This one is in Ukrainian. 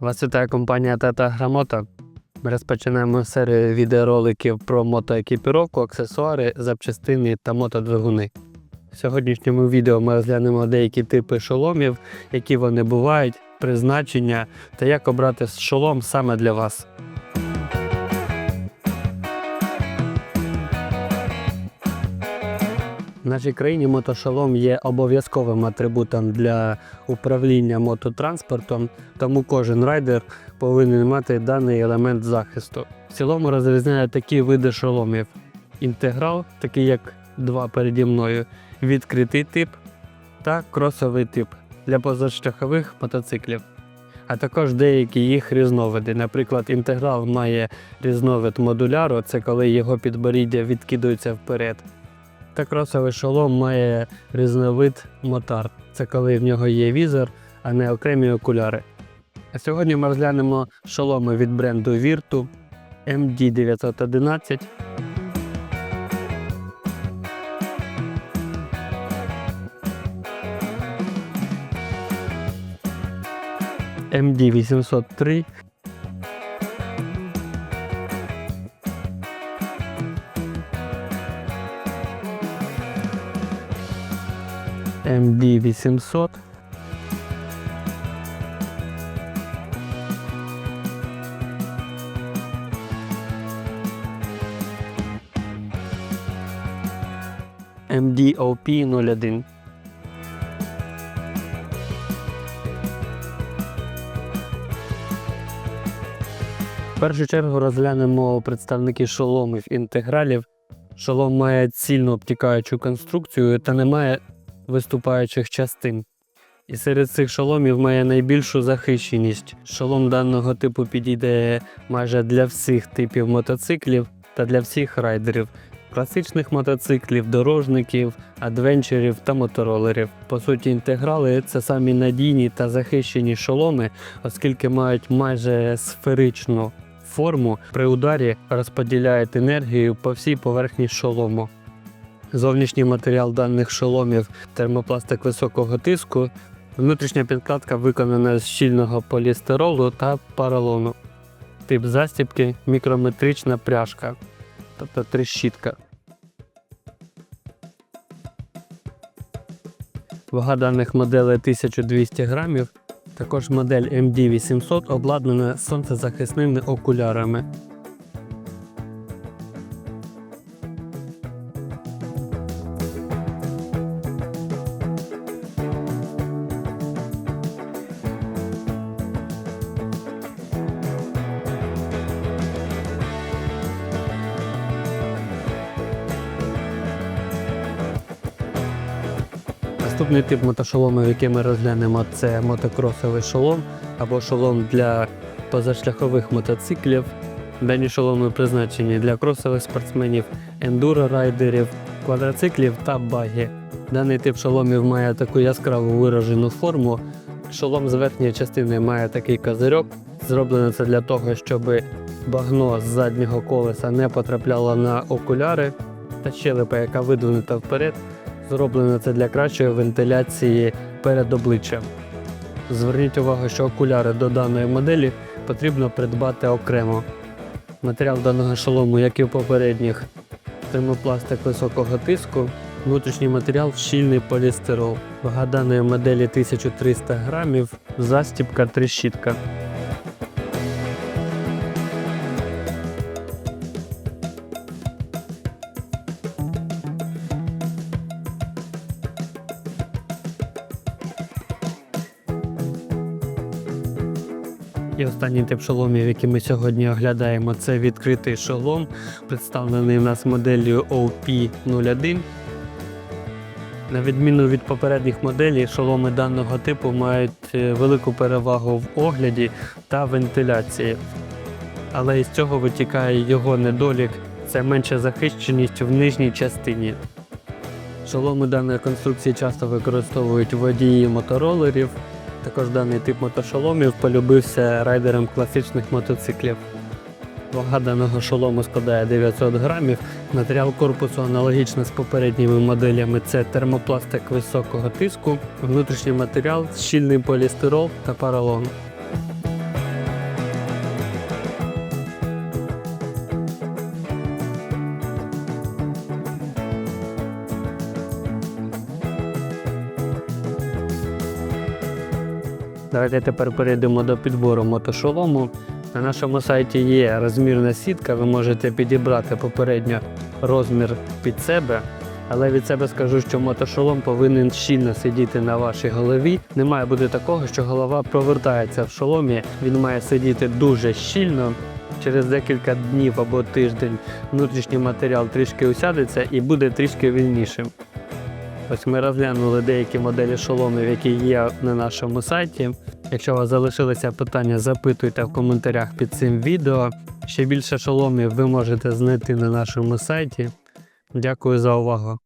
Вас вітає компанія Тета Грамота. Ми розпочинаємо серію відеороликів про мотоекіпіровку, аксесуари, запчастини та мотодвигуни. В сьогоднішньому відео ми розглянемо деякі типи шоломів, які вони бувають, призначення та як обрати шолом саме для вас. В нашій країні мотошолом є обов'язковим атрибутом для управління мототранспортом, тому кожен райдер повинен мати даний елемент захисту. В цілому розрізняє такі види шоломів: інтеграл, такий як два переді мною, відкритий тип та кросовий тип для позашляхових мотоциклів. А також деякі їх різновиди. Наприклад, інтеграл має різновид модуляру, це коли його підборіддя відкидується вперед. Та кросовий шолом має різновид мотар. Це коли в нього є візор, а не окремі окуляри. А сьогодні ми розглянемо шоломи від бренду Virtu MD911. MD803 MD800 MDOP 01 В першу чергу розглянемо представники шоломів інтегралів. Шолом має цільно обтікаючу конструкцію та не має виступаючих частин. І серед цих шоломів має найбільшу захищеність. Шолом даного типу підійде майже для всіх типів мотоциклів та для всіх райдерів, класичних мотоциклів, дорожників, адвенчерів та моторолерів. По суті, інтеграли це самі надійні та захищені шоломи, оскільки мають майже сферичну форму. При ударі розподіляють енергію по всій поверхні шолому. Зовнішній матеріал даних шоломів термопластик високого тиску. Внутрішня підкладка виконана з щільного полістиролу та поролону. Тип застібки мікрометрична пряжка, тобто трещітка. Вага даних моделей 1200 грамів. Також модель MD800 обладнана сонцезахисними окулярами. Наступний тип мотошоломів, який ми розглянемо, це мотокросовий шолом або шолом для позашляхових мотоциклів. Дані шоломи призначені для кросових спортсменів, ендуро-райдерів, квадроциклів та багі. Даний тип шоломів має таку яскраво виражену форму. Шолом з верхньої частини має такий козирьок. Зроблено це для того, щоб багно з заднього колеса не потрапляло на окуляри та щелепа, яка видвинута вперед, Зроблено це для кращої вентиляції перед обличчям. Зверніть увагу, що окуляри до даної моделі потрібно придбати окремо. Матеріал даного шолому, як і у попередніх, термопластик високого тиску, внутрішній матеріал щільний полістирол. Вага даної моделі 1300 грамів, застібка трещітка. І останній тип шоломів, який ми сьогодні оглядаємо, це відкритий шолом, представлений у нас моделлю OP01. На відміну від попередніх моделей, шоломи даного типу мають е, велику перевагу в огляді та вентиляції. Але із цього витікає його недолік це менша захищеність в нижній частині. Шоломи даної конструкції часто використовують водії моторолерів. Також даний тип мотошоломів полюбився райдерам класичних мотоциклів. Вага даного шолому складає 900 грамів. Матеріал корпусу аналогічно з попередніми моделями це термопластик високого тиску, внутрішній матеріал, щільний полістирол та поролон. Давайте тепер перейдемо до підбору мотошолому. На нашому сайті є розмірна сітка, ви можете підібрати попередньо розмір під себе. Але від себе скажу, що мотошолом повинен щільно сидіти на вашій голові. Не має бути такого, що голова провертається в шоломі. Він має сидіти дуже щільно. Через декілька днів або тиждень внутрішній матеріал трішки усядеться і буде трішки вільнішим. Ось ми розглянули деякі моделі шоломів, які є на нашому сайті. Якщо у вас залишилися питання, запитуйте в коментарях під цим відео. Ще більше шоломів ви можете знайти на нашому сайті. Дякую за увагу.